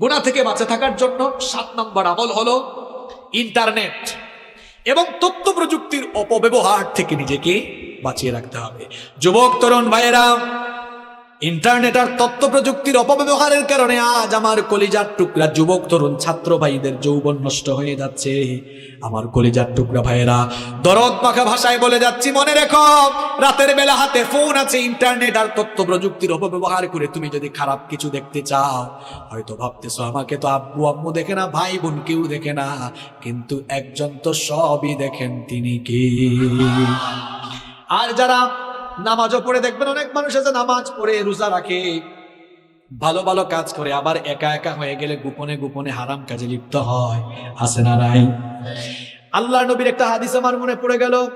গুণা থেকে বাঁচে থাকার জন্য সাত নম্বর আমল হলো ইন্টারনেট এবং তথ্য প্রযুক্তির অপব্যবহার থেকে নিজেকে বাঁচিয়ে রাখতে হবে। যুবক, তরুণ ভাইয়েরা ইন্টারনেট আর তথ্য প্রযুক্তির অপব্যবহারের কারণে আজ আমার কলিজার টুকরা যুবক তরুণ ছাত্র ভাইদের যৌবন নষ্ট হয়ে যাচ্ছে। আমার কলিজার টুকরা ভাইয়েরা, দরদ পাখা ভাষায় বলে যাচ্ছি, মনে রেখো, রাতের বেলা হাতে ফোন আছে, ইন্টারনেট আর তথ্য প্রযুক্তির অপব্যবহার করে তুমি যদি খারাপ কিছু দেখতে চাও, হয়তো ভাবতেছো আমাকে তো আব্বু আম্মু দেখে না, ভাই বোন কেউ দেখে না, কিন্তু একজন তো সবই দেখেন তিনি কি। আর যারা নামাজও পড়ে দেখবেন, অনেক মানুষ আছে নামাজ পড়ে, রোজা রাখে। ভালো ভালো কাজ করে, আবার একা একা হয়ে গেলে গোপনে গোপনে হারাম কাজে লিপ্ত হয়। আছে না নাই? আল্লাহ নবীর একটা হাদিস আমার মনে পড়ে গেল।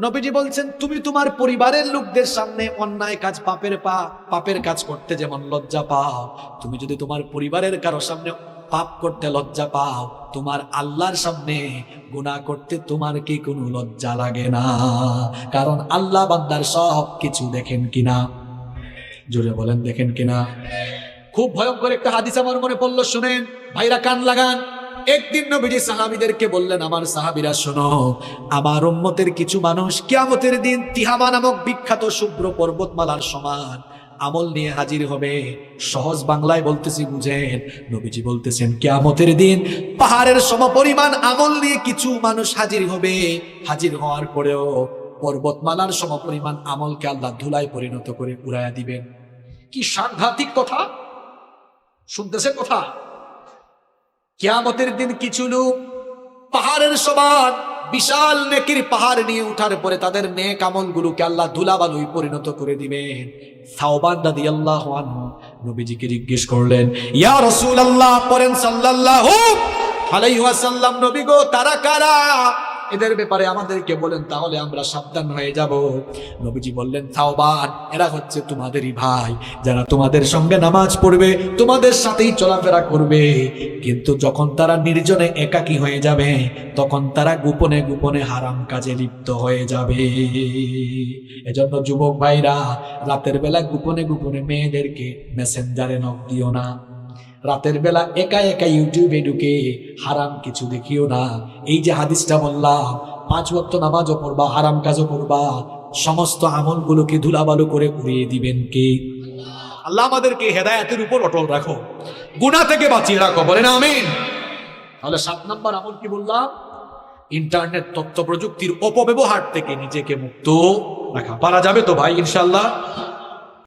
নবীজি বলছেন, তুমি তোমার পরিবারের লোকদের সামনে অন্যায় কাজ, পাপের পা, পাপের কাজ করতে যেমন লজ্জা পাও, তুমি যদি তোমার পরিবারের কারও সামনে পাপ করতে লজ্জা পাও, তোমার আল্লাহর সামনে গুনাহ করতে তোমার কি কোনো লজ্জা লাগে না? কারণ আল্লাহ বান্দার সব কিছু দেখেন কিনা? জোরে বলেন, দেখেন কিনা? খুব ভয়ঙ্কর একটা হাদিস আমার মনে পড়ল, শুনেন। ভাইরা কান লাগান। একদিন নবীজি সাহাবিদেরকে বললেন, আমার সাহাবিরা, শোনো, আমার উম্মতের কিছু মানুষ কিয়ামতের দিন তিহামা নামক বিখ্যাত শুভ্র পর্বতমালার সমান আমল নিয়ে হাজির হবে। সহজ বাংলায় বলতেছি, বুঝেন? নবীজি বলতেছেন, কিয়ামতের দিন পাহাড়ের সমপরিমাণ আমল নিয়ে কিছু মানুষ হাজির হবে। হাজির হওয়ার পরেও পর্বতমালার সমপরিমাণ আমলকে আল্লাহ ধুলায় পরিণত করে উড়াইয়া দিবেন। কি সাংঘাতিক কথা? শুনতেছে কথা? কিয়ামতের দিন কিছু লোক পাহাড়ের সমান বিশাল নেকির পাহাড় নিয়ে উঠার পরে তাদের নেক আমলগুলোকে আল্লাহ ধুলাবালুই পরিণত করে দিবেন। সাওবান দাদি আল্লাহ নবীজিকে জিজ্ঞেস করলেন, ইয়া রসুল আল্লাহ পরেন সাল্লাহ আলাইহাসাল্লাম নবী গো, তারা কারা? এদের ব্যাপারে আমাদেরকে বলেন, তাহলে আমরা সাবধান হয়ে যাব। নবীজি বললেন সাওবান এরা হচ্ছে তোমাদেরই ভাই, যারা তোমাদের সঙ্গে নামাজ পড়বে, তোমাদের সাথেই চলাফেরা করবে। কিন্তু যখন তারা নির্জনে একাকী হয়ে যাবে, তখন তারা গোপনে গোপনে হারাম কাজে লিপ্ত হয়ে যাবে। এজন্য যুবক ভাইরা, রাতের বেলা গোপনে গোপনে মেয়েদেরকে মেসেঞ্জারে নখ দিও না। রাতের বেলা একা একা ইউটিউবে ঢুকে হারাম কিছু দেখিও না। এই যে হাদিসটা বললাম, পাঁচ ওয়াক্ত নামাজও পড়বা, হারাম কাজও করবা, সমস্ত আমলগুলোকে ধুলাবালু করে উড়িয়ে দিবেন কে? আল্লাহ আমাদেরকে হেদায়াতের উপর অটল রাখো। গুণা থেকে বাঁচিয়ে রাখো, বলেন আমিন। তাহলে সাত নম্বর আমল কি বললাম? ইন্টারনেট তথ্য প্রযুক্তির অপব্যবহার থেকে নিজেকে মুক্ত রাখা। পারা যাবে তো ভাই ইনশাল্লাহ